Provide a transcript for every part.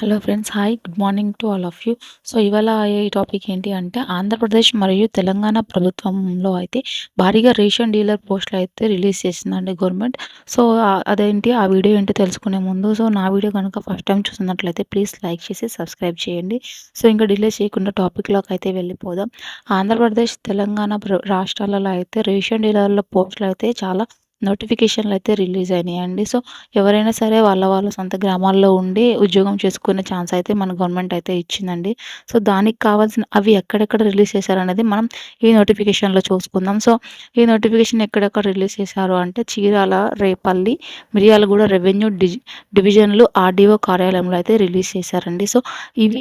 Hello friends hi good morning to all of you so ఇవాళ ఈ topic ఏంటి అంటే ఆంధ్రప్రదేశ్ మరియు తెలంగాణ ప్రభుత్వంలో అయితే భారీగా రేషన్ డీలర్ పోస్టులు అయితే రిలీజ్ చేసిందండి గవర్నమెంట్ సో అదేంటి ఆ వీడియో ఏంటి తెలుసుకునే ముందు సో నా వీడియో కనుక ఫస్ట్ టైం చూసినట్లయితే ప్లీజ్ లైక్ చేసి సబ్స్క్రైబ్ చేయండి. సో ఇంకా డిలే చేయకుండా టాపిక్లోకి అయితే వెళ్ళిపోదాం. ఆంధ్రప్రదేశ్ తెలంగాణ రాష్ట్రాలలో అయితే రేషన్ డీలర్ల పోస్టులు అయితే చాలా నోటిఫికేషన్లు అయితే రిలీజ్ అయినాయండి. సో ఎవరైనా సరే వాళ్ళ వాళ్ళ సొంత గ్రామాల్లో ఉండి ఉద్యోగం చేసుకునే ఛాన్స్ అయితే మన గవర్నమెంట్ అయితే ఇచ్చిందండి. సో దానికి కావాల్సిన అవి ఎక్కడెక్కడ రిలీజ్ చేశారనేది మనం ఈ నోటిఫికేషన్లో చూసుకుందాం. సో ఈ నోటిఫికేషన్ ఎక్కడెక్కడ రిలీజ్ చేశారు అంటే చీరాల రేపల్లి మిర్యాలగూడ రెవెన్యూ డివిజన్లు ఆర్డీఓ కార్యాలయంలో అయితే రిలీజ్ చేశారండి. సో ఇవి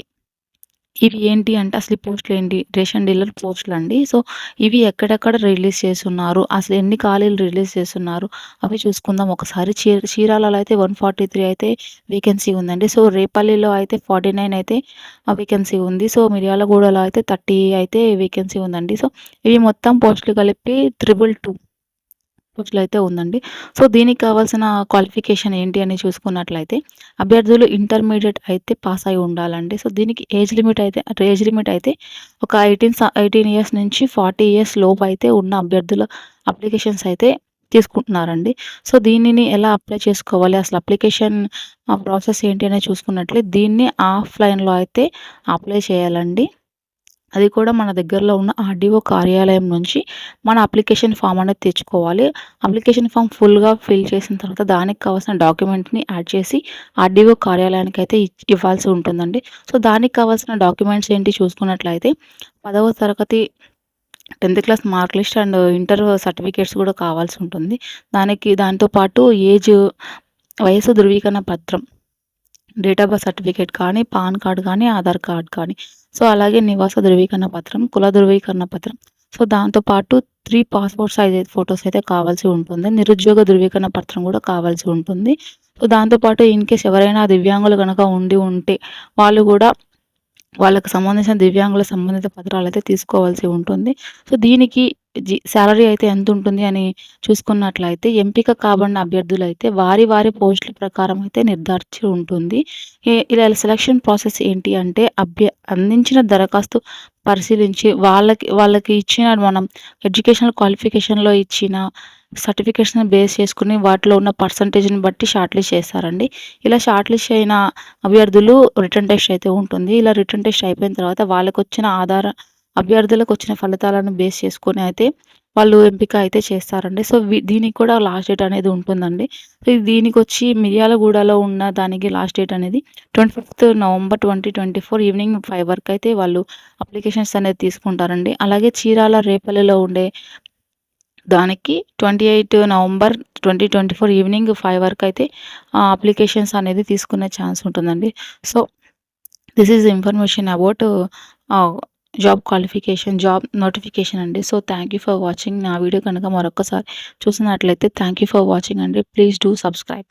ఇవి ఏంటి అంటే అసలు ఈ పోస్టులు ఏంటి? రేషన్ డీలర్ పోస్టులు అండి. సో ఇవి ఎక్కడెక్కడ రిలీజ్ చేస్తున్నారు? అసలు ఎన్ని ఖాళీలు రిలీజ్ చేస్తున్నారు? అవి చూసుకుందాం ఒకసారి. చీ చీరాలలో అయితే వన్ ఫార్టీ త్రీ అయితే వేకెన్సీ ఉందండి. సో రేపల్లిలో అయితే ఫార్టీ నైన్ అయితే వేకెన్సీ ఉంది. సో మిర్యాలగూడలో అయితే థర్టీ అయితే వేకెన్సీ ఉందండి. సో ఇవి మొత్తం పోస్టులు కలిపి త్రిబుల్ టూ. పోస్టులు అయితే ఉందండి. సో దీనికి కావాల్సిన క్వాలిఫికేషన్ ఏంటి అని చూసుకున్నట్లయితే అభ్యర్థులు ఇంటర్మీడియట్ అయితే పాస్ అయి ఉండాలండి. సో దీనికి ఏజ్ లిమిట్ అయితే ఏజ్ లిమిట్ అయితే ఒక ఎయిటీన్ ఎయిటీన్ ఇయర్స్ నుంచి ఫార్టీ ఇయర్స్ లోపు అయితే ఉన్న అభ్యర్థుల అప్లికేషన్స్ అయితే తీసుకుంటున్నారండి. సో దీనిని ఎలా అప్లై చేసుకోవాలి? అసలు అప్లికేషన్ ప్రాసెస్ ఏంటి అనేది చూసుకున్నట్లే దీన్ని ఆఫ్లైన్లో అయితే అప్లై చేయాలండి. అది కూడా మన దగ్గరలో ఉన్న ఆర్డీఓ కార్యాలయం నుంచి మన అప్లికేషన్ ఫామ్ అనేది తెచ్చుకోవాలి. అప్లికేషన్ ఫామ్ ఫుల్గా ఫిల్ చేసిన తర్వాత దానికి కావాల్సిన డాక్యుమెంట్ని యాడ్ చేసి ఆర్డీఓ కార్యాలయానికి అయితే ఇవ్వాల్సి ఉంటుందండి. సో దానికి కావాల్సిన డాక్యుమెంట్స్ ఏంటి చూసుకున్నట్లయితే పదవ తరగతి tenth class mark list and inter certificates కూడా కావాల్సి ఉంటుంది. దానికి దాంతోపాటు ఏజ్ వయసు ధృవీకరణ పత్రం డేట్ ఆఫ్ బర్త్ సర్టిఫికేట్ కానీ పాన్ కార్డ్ కానీ ఆధార్ కార్డ్ కానీ సో అలాగే నివాస ధృవీకరణ పత్రం కుల ధృవీకరణ పత్రం. సో దాంతోపాటు త్రీ పాస్పోర్ట్ సైజ్ ఫొటోస్ అయితే కావాల్సి ఉంటుంది. నిరుద్యోగ ధృవీకరణ పత్రం కూడా కావాల్సి ఉంటుంది. సో దాంతోపాటు ఇన్ కేస్ ఎవరైనా దివ్యాంగులు కనుక ఉండి ఉంటే వాళ్ళు కూడా వాళ్ళకి సంబంధించిన దివ్యాంగుల సంబంధిత పత్రాలు అయితే తీసుకోవాల్సి ఉంటుంది. సో దీనికి జీ శాలరీ అయితే ఎంత ఉంటుంది అని చూసుకున్నట్లయితే ఎంపిక కాబడిన అభ్యర్థులు అయితే వారి వారి పోస్టుల ప్రకారం అయితే నిర్ధారించి ఉంటుంది. ఇలా సెలక్షన్ ప్రాసెస్ ఏంటి అంటే అభ్య అందించిన దరఖాస్తు పరిశీలించి వాళ్ళకి వాళ్ళకి ఇచ్చిన మనం ఎడ్యుకేషనల్ క్వాలిఫికేషన్లో ఇచ్చిన సర్టిఫికేట్స్ని బేస్ చేసుకుని వాటిలో ఉన్న పర్సంటేజ్ని బట్టి షార్ట్ లిస్ట్ చేస్తారండి. ఇలా షార్ట్ లిస్ట్ అయిన అభ్యర్థులు రిటర్న్ టెస్ట్ అయితే ఉంటుంది. ఇలా రిటర్న్ టెస్ట్ అయిపోయిన తర్వాత వాళ్ళకు వచ్చిన ఆధార అభ్యర్థులకు వచ్చిన ఫలితాలను బేస్ చేసుకొని అయితే వాళ్ళు ఎంపిక అయితే చేస్తారండి. సో దీనికి కూడా లాస్ట్ డేట్ అనేది ఉంటుందండి. సో దీనికి వచ్చి మిర్యాలగూడలో ఉన్న దానికి లాస్ట్ డేట్ అనేది twenty fifth November twenty twenty four evening five వరకు అయితే వాళ్ళు అప్లికేషన్స్ అనేది తీసుకుంటారండి. అలాగే చీరాల రేపల్లిలో ఉండే దానికి twenty eight November twenty twenty four evening five వరకు అయితే అప్లికేషన్స్ అనేది తీసుకునే ఛాన్స్ ఉంటుందండి. So this is information about job qualification job notification అండి. So thank you for watching నా వీడియో కనుక మరొకసారి చూసినట్లయితే థ్యాంక్ యూ ఫర్ వాచింగ్ అండి. Please do subscribe.